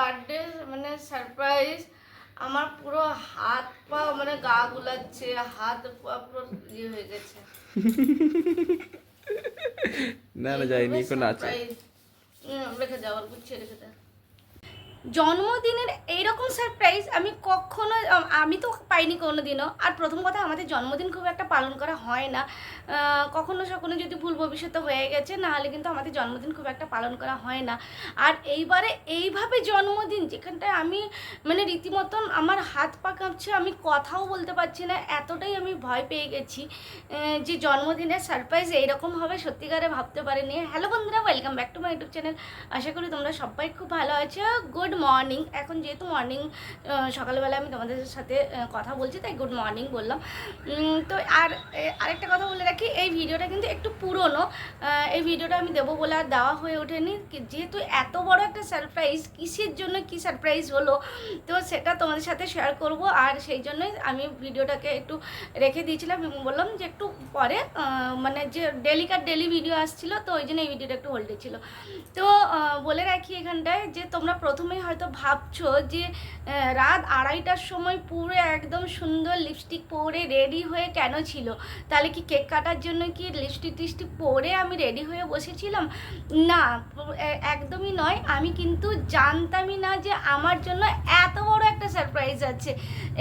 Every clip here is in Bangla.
বার্থডে মানে সারপ্রাইজ আমার পুরো হাত পা মানে গা গুলাচ্ছে হাত পা পুরো ইয়ে হয়ে গেছে। না না যাইনি কোনো আছে। রেখে যাওয়ার গুছিয়ে রেখে দাও জন্মদিনের এইরকম সারপ্রাইজ আমি কখনো আমি তো পাইনি কোনো দিনও আর প্রথম কথা, আমাদের জন্মদিন খুব একটা পালন করা হয় না। কখনো সখনো যদি ভুল ভবিষ্যতে হয়ে গেছে না হলে কিন্তু আমাদের জন্মদিন খুব একটা পালন করা হয় না। আর এইবারে এইভাবে জন্মদিন, যেখানটায় আমি মানে রীতিমতন আমার হাত পা কাঁপছে, আমি কথাও বলতে পারছি না, এতটাই আমি ভয় পেয়ে গেছি যে জন্মদিনের সারপ্রাইজ এইরকম হবে, সত্যিকারে ভাবতে পারিনি। হ্যালো বন্ধুরা welcome back to my YouTube channel আশা করি তোমরা সবাই খুব ভালো আছো। Good morning. এখন যেহেতু মর্নিং সকালবেলা আমি তোমাদের সাথে কথা বলছি, তাই গুড মর্নিং বললাম। তো আর আরেকটা কথা বলে রাখি ভিডিওটা কিন্তু একটু পুরনো এই ভিডিওটা আমি দেবো বলে আর দেওয়া হয়ে ওঠেনি। যেহেতু এত বড় একটা সারপ্রাইজ কিসের জন্য কি সারপ্রাইজ হলো? তো সেটা তোমাদের সাথে শেয়ার করব। আর সেই জন্যই আমি ভিডিওটাকে একটু রেখে দিয়েছিলাম এবং বললাম যে একটু পরে মানে যে ডেলিকার ডেলি ভিডিও আসছিল, তো ওই জন্য এই ভিডিওটা একটু হোল্ডে ছিল। তো বলে রাখি এখানটায় যে তোমরা প্রথমেই হয়তো ভাবছ যে রাত আড়াইটার সময় পুরো একদম সুন্দর লিপস্টিক পরে রেডি হয়ে কেন ছিল? তাহলে কি কেক কাটার জন্য কি লিপস্টিক টিস্টি পরে আমি রেডি হয়ে বসেছিলাম? না একদমই নয়। আমি কিন্তু জানতামই না যে আমার জন্য এত বড় একটা সারপ্রাইজ আছে।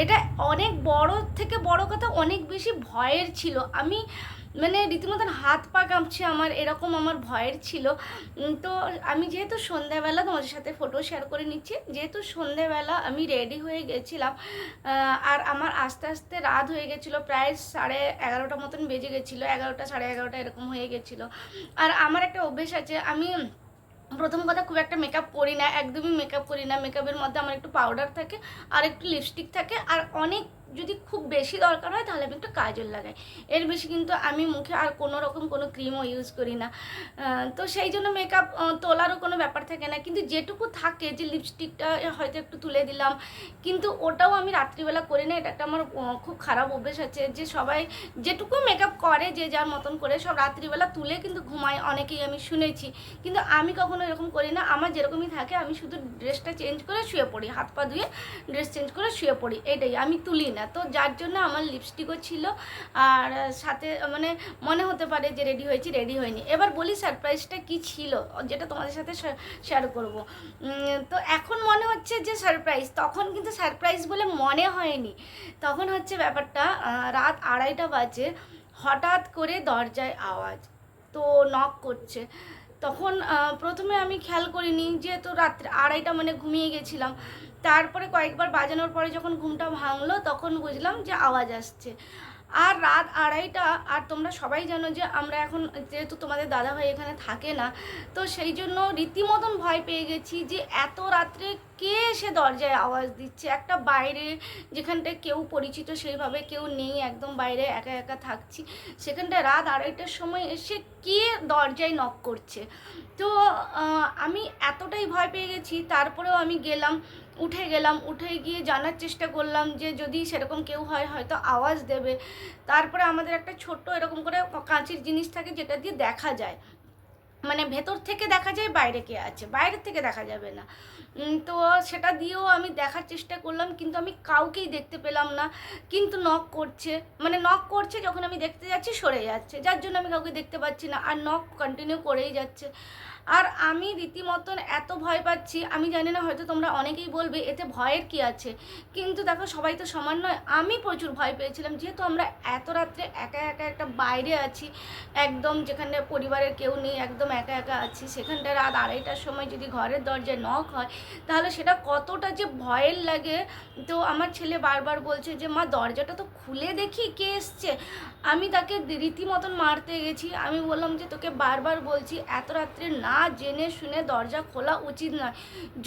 এটা অনেক বড় থেকে বড় কথা অনেক বেশি ভয়ের ছিল। আমি মানে রীতিমতন হাত পা কাঁপছে আমার, এরকম আমার ভয়ের ছিল। তো আমি যেহেতু সন্ধ্যাবেলা তোমাদের সাথে ফটো শেয়ার করে নিচ্ছি, যেহেতু সন্ধ্যাবেলা আমি রেডি হয়ে গেছিলাম আর আমার আস্তে আস্তে রাত হয়ে গেছিল, প্রায় সাড়ে এগারোটা মতন বেজে গেছিল, এগারোটা সাড়ে এগারোটা এরকম হয়ে গেছিল। আর আমার একটা অভ্যেস আছে, আমি প্রথম কথা খুব একটা মেকআপ করি না, একদমই মেকআপ করি না। মেকআপের মধ্যে আমার একটু পাউডার থাকে, আর একটু লিপস্টিক থাকে, আর অনেক যদি খুব বেশি দরকার হয় তাহলে আমি একটু কাজল লাগাই। এর বেশি কিন্তু আমি মুখে আর কোনো রকম কোনো ক্রিমও ইউজ করি না। তো সেই জন্য মেকআপ তোলারও কোনো ব্যাপার থাকে না। কিন্তু যেটুকু থাকে যে লিপস্টিকটা হয়তো একটু তুলে দিলাম, কিন্তু ওটাও আমি রাত্রিবেলা করি না। এটা একটা আমার খুব খারাপ অভ্যেস আছে যে সবাই যেটুকু মেকআপ করে যে যার মতন করে সব রাত্রিবেলা তুলে কিন্তু ঘুমায়। অনেকেই আমি শুনেছি। কিন্তু আমি কখনো এরকম করি না। আমার যেরকমই থাকে, আমি শুধু ড্রেসটা চেঞ্জ করে শুয়ে পড়ি। হাত পা ধুয়ে ড্রেস চেঞ্জ করে শুয়ে পড়ি। এটাই। আমি তুলি না। তো যার জন্য আমার লিপস্টিকও ছিল আর সাথে মানে মনে হতে পারে যে রেডি হয়েছি রেডি হয়নি। এবার বলি সারপ্রাইজটা কি ছিল, যেটা তোমাদের সাথে শেয়ার করব। তো এখন মনে হচ্ছে যে সারপ্রাইজ তখন কিন্তু সারপ্রাইজ বলে মনে হয়নি। তখন হচ্ছে ব্যাপারটা রাত আড়াইটা বাজে, হঠাৎ করে দরজায় আওয়াজ। তো নক করছে। তখন প্রথমে আমি খেয়াল করিনি যেহেতু রাত্রে আড়াইটা মানে ঘুমিয়ে গেছিলাম। তারপরে কয়েকবার বাজানোর পরে যখন ঘুমটা ভাঙলো, তখন বুঝলাম যে আওয়াজ আসছে। আর রাত আড়াইটা, আর তোমরা সবাই জানো যে আমরা এখন যেহেতু তোমাদের দাদাভাই এখানে থাকে না, তো সেই জন্য রীতিমতন ভয় পেয়ে গেছি যে এত রাত্রে কে এসে দরজায় আওয়াজ দিচ্ছে? একটা বাইরে যেখানটায় কেউ পরিচিত, সেইভাবে কেউ নেই, একদম বাইরে একা একা থাকছি। সেখানটায় রাত আড়াইটার সময় এসে কে দরজায় নক করছে? তো আমি এতটাই ভয় পেয়ে গেছি। তারপরেও আমি গেলাম উঠে গেলাম, উঠে গিয়ে জানার চেষ্টা করলাম যে যদি সেরকম কেউ হয়, হয়তো আওয়াজ দেবে। তারপরে আমাদের একটা ছোট্ট এরকম করে কাঁচের জিনিস থাকে যেটা দিয়ে দেখা যায়। মানে ভেতর থেকে দেখা যায়, বাইরে কে আছে? বাইরের থেকে দেখা যাবে না। তো সেটা দিয়েও আমি দেখার চেষ্টা করলাম, কিন্তু আমি কাউকেই দেখতে পেলাম না। কিন্তু নক করছে। মানে নক করছে যখন আমি দেখতে যাচ্ছি, সরে যাচ্ছে। যার জন্য আমি কাউকে দেখতে পাচ্ছি না। আর নক কন্টিনিউ করেই যাচ্ছে। আর আমি রীতিমতন এত ভয় পাচ্ছি, আমি জানি না হয়তো তোমরা অনেকেই বলবে, এতে ভয়ের কি আছে? কিন্তু দেখো, সবাই তো সমান নয়। আমি প্রচুর ভয় পেয়েছিলাম, যেহেতু আমরা এত রাত্রে একা একা একটা বাইরে আছি, একদম যেখানে পরিবারের কেউ নেই, একদম একা একা আছি, সেখানটায় রাত আড়াইটার সময় যদি ঘরের দরজায় নক হয়, তাহলে সেটা কতটা যে ভয়ের লাগে? তো আমার ছেলে বারবার বলছে যে, মা, দরজাটা তো খুলে দেখি কে এসছে? আমি তাকে রীতিমতন মারতে গেছি। আমি বললাম যে, তোকে বারবার বলছি, এত রাত্রে না জেনে শুনে দরজা খোলা উচিত নয়।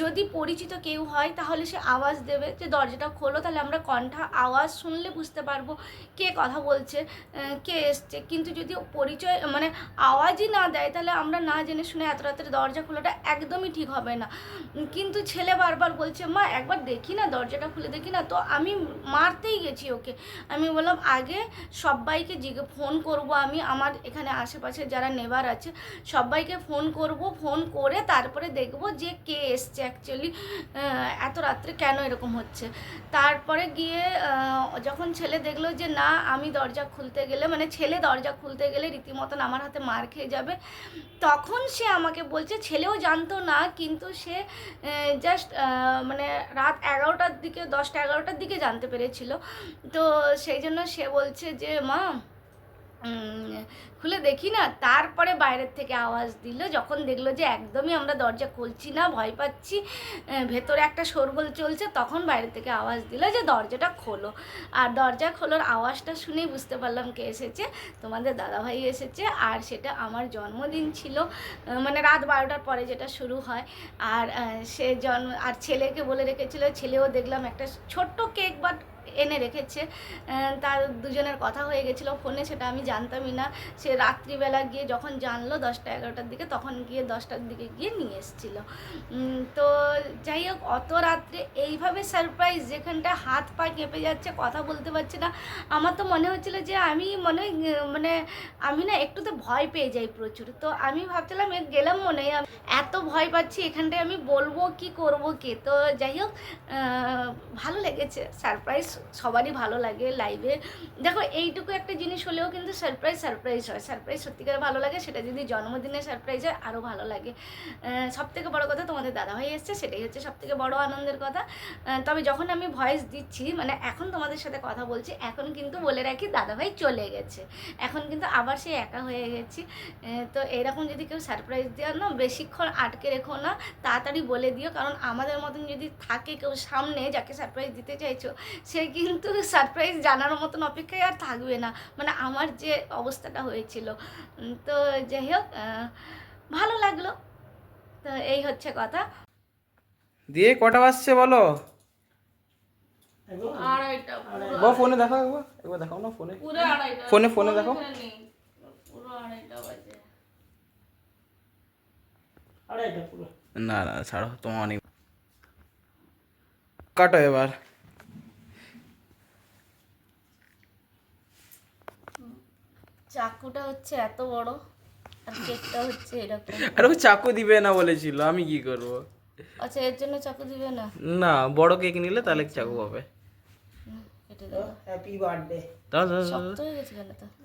যদি পরিচিত কেউ হয়, তাহলে সে আওয়াজ দেবে যে দরজাটা খোলো, তাহলে আমরা কণ্ঠা, আওয়াজ শুনলে বুঝতে পারব কে কথা বলছে কে এসছে। কিন্তু যদি পরিচয় মানে আওয়াজই না দেয়, তাহলে আমরা না জেনে শুনে এত রাত্রে দরজা খোলাটা একদমই ঠিক হবে না। কিন্তু ছেলে বারবার বলছে, মা, একবার দেখি না দরজাটা খুলে, দেখি না। তো আমি মারতেই গেছি ওকে। আমি বললাম, আগে সবাইকে জিজ্ঞে ফোন করব আমি। আমার এখানে আশেপাশে যারা নেবার আছে, সবাইকে ফোন করব করব ফোন করে তারপরে দেখব যে কে এসছে অ্যাকচুয়ালি এত রাত্রে কেন এরকম হচ্ছে। তারপরে গিয়ে যখন ছেলে দেখল যে না, আমি দরজা খুলতে গেলে মানে ছেলে দরজা খুলতে গেলে রীতিমতন আমার হাতে মার খেয়ে যাবে, তখন সে আমাকে বলছে, ছেলেও জানতো না, কিন্তু সে জাস্ট মানে রাত এগারোটার দিকে, দশটা এগারোটার দিকে জানতে পেরেছিল। তো সেই জন্য সে বলছে যে, মা খুলে দেখি না, তারপরে বাইরের থেকে আওয়াজ দিল, যখন দেখল যে একদমই আমরা দরজা খুলছি না, ভয় পাচ্ছি ভেতরে একটা শোরগোল চলছে, তখন বাইরে থেকে আওয়াজ দিল যে দরজাটা খোলো। আর দরজা খোলার আওয়াজটা শুনেই বুঝতে পারলাম কে এসেছে, তোমাদের দাদাভাই এসেছে, আর সেটা আমার জন্মদিন ছিল মানে রাত বারোটার পরে যেটা শুরু হয়, আর সে জন্ম আর ছেলেকে বলে রেখেছিল, ছেলেও দেখলাম একটা ছোট্ট কেক বাট এনে রেখেছে। তার দুজনের কথা হয়ে গেছিল ফোনে সেটা আমি জানতামই না। সে রাত্রিবেলা গিয়ে যখন জানলো দশটা এগারোটার দিকে তখন গিয়ে দশটার দিকে গিয়ে নিয়ে এসেছিল। তো যাই হোক অত রাত্রে এইভাবে সারপ্রাইজ যেখানটা হাত পা কেঁপে যাচ্ছে কথা বলতে পারছি না। আমার তো মনে হচ্ছিল যে আমি মনে মানে আমি না একটু তো ভয় পেয়ে যাই প্রচুর। তো আমি ভাবছিলাম এ গেলাম মনে হয়, এত ভয় পাচ্ছি এখানটায় আমি বলব কি করব কে? তো যাই হোক ভালো লেগেছে সারপ্রাইজ সবারই ভালো লাগে লাইভে দেখো, এইটুকু একটা জিনিস হলেও কিন্তু সারপ্রাইজ সারপ্রাইজ হয়। সারপ্রাইজ সত্যিকার ভালো লাগে, সেটা যদি জন্মদিনে সারপ্রাইজ হয় আরও ভালো লাগে। সব থেকে বড়ো কথা তোমাদের দাদাভাই এসছে, সেটাই হচ্ছে সব থেকে বড়ো আনন্দের কথা। তবে যখন আমি ভয়েস দিচ্ছি মানে এখন তোমাদের সাথে কথা বলছি, এখন কিন্তু বলে রাখি দাদাভাই চলে গেছে। এখন কিন্তু আবার সে একা হয়ে গেছি। তো এরকম যদি কেউ সারপ্রাইজ দেওয়ার না, বেশিক্ষণ আটকে রেখো না, তাড়াতাড়ি বলে দিও। কারণ আমাদের মতন যদি থাকে কেউ সামনে যাকে সারপ্রাইজ দিতে চাইছো, সে কিন্তু সারপ্রাইজ জানার মতন অপেক্ষায় আর থাকবে না। মানে আমার যে অবস্থাটা হয়েছিল। তো যাই হোক ভালো লাগল। তো এই হচ্ছে কথা। দিয়ে কটা বাজছে বলো? ফোনে দেখো একবার। একবার দেখাও না ফোনে। ফোনে ফোনে দেখো পুরো আড়াইটা বাজে। না না ছাড়ো তোমার অনেক কাটো এবার। চাকুটা হচ্ছে এত বড় আর কেকটা হচ্ছে এরকম। আরে ও চাকু দিবে না বলেছিল আমি কি করব? আচ্ছা এর জন্য চাকু দিবে না? না বড় কেক নিলে তাহলে চাকু পাবে। হ্যাপি বার্থডে হয়ে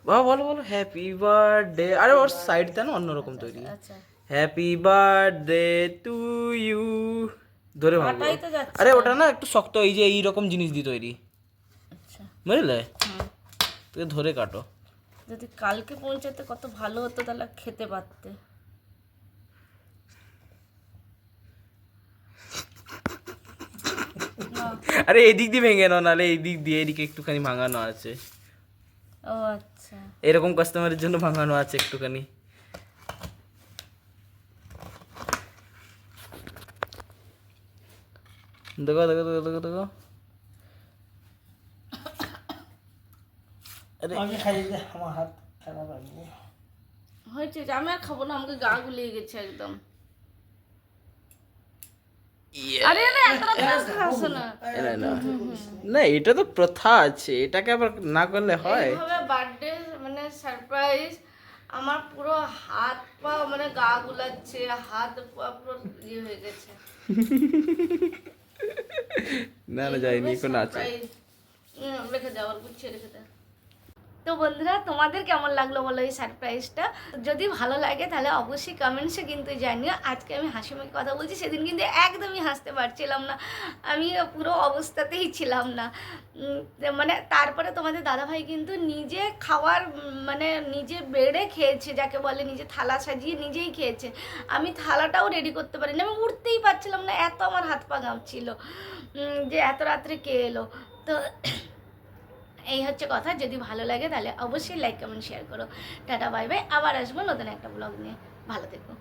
বাবা বলো বলো হ্যাপি বার্থডে আরে ওর সাইডটা না অন্যরকম তৈরি। আচ্ছা হ্যাপি বার্থডে টু ইউ ধরে ভাবো আরে ওটা না একটু শক্ত এই যে এই রকম জিনিস দিয়ে তৈরি। আচ্ছা। বুঝলে? তোকে ধরে কাটো। যদি কালকে পৌঁছাতে কত ভালো হতো তাহলে খেতে পারতে। আরে এদিক দিয়ে ভেঙে নাও নাহলে এই দিক দিয়ে এদিকে একটুখানি ভাঙানো আছে। ও আচ্ছা। এরকম কাস্টমারের জন্য ভাঙানো আছে একটুখানি। দেখো দেখো দেখো দেখো দেখো। আমি খাই যে আমার হাত খারাপ লাগবে। হয়েছে আমি আর খাব না আমাকে গা গুলিয়ে গেছে একদম। ইয়ে। আরে না এত রাত্রে খাসো না। না, না। না। এটা তো প্রথা আছে এটাকে আবার না করলে হয়? বার্থডে মানে সারপ্রাইজ আমার পুরো হাত পা মানে গা গুলাচ্ছে হাত পা পুরো ইয়ে হয়ে গেছে। না না যাইনি কোনো আছে. রেখে দাও আর গুছিয়ে রেখে দাও তো বন্ধুরা, তোমাদের কেমন লাগল বলো এই সারপ্রাইজটা যদি ভালো লাগে তাহলে অবশ্যই কমেন্টসে কিন্তু জানিও। আজকে আমি হাসি মুখে কথা বলছি, সেদিন কিন্তু একদমই হাসতে পারছিলাম না। আমি পুরো অবস্থাতেই ছিলাম না। মানে তারপরে তোমাদের দাদাভাই কিন্তু নিজে খাওয়ার মানে নিজে বেড়ে খেয়েছে, যাকে বলে নিজে থালা সাজিয়ে নিজেই খেয়েছে। আমি থালাটাও রেডি করতে পারিনি, আমি উঠতেই পারছিলাম না, এত আমার হাত পা গামছিল যে এত রাত্রে কে এলো? তো এই হচ্ছে কথা। যদি ভালো লাগে তাহলে অবশ্যই লাইক কমেন্ট শেয়ার করো। টাটা বাই বাই আবার আসব নতুন একটা ব্লগ নিয়ে। ভালো থেকো।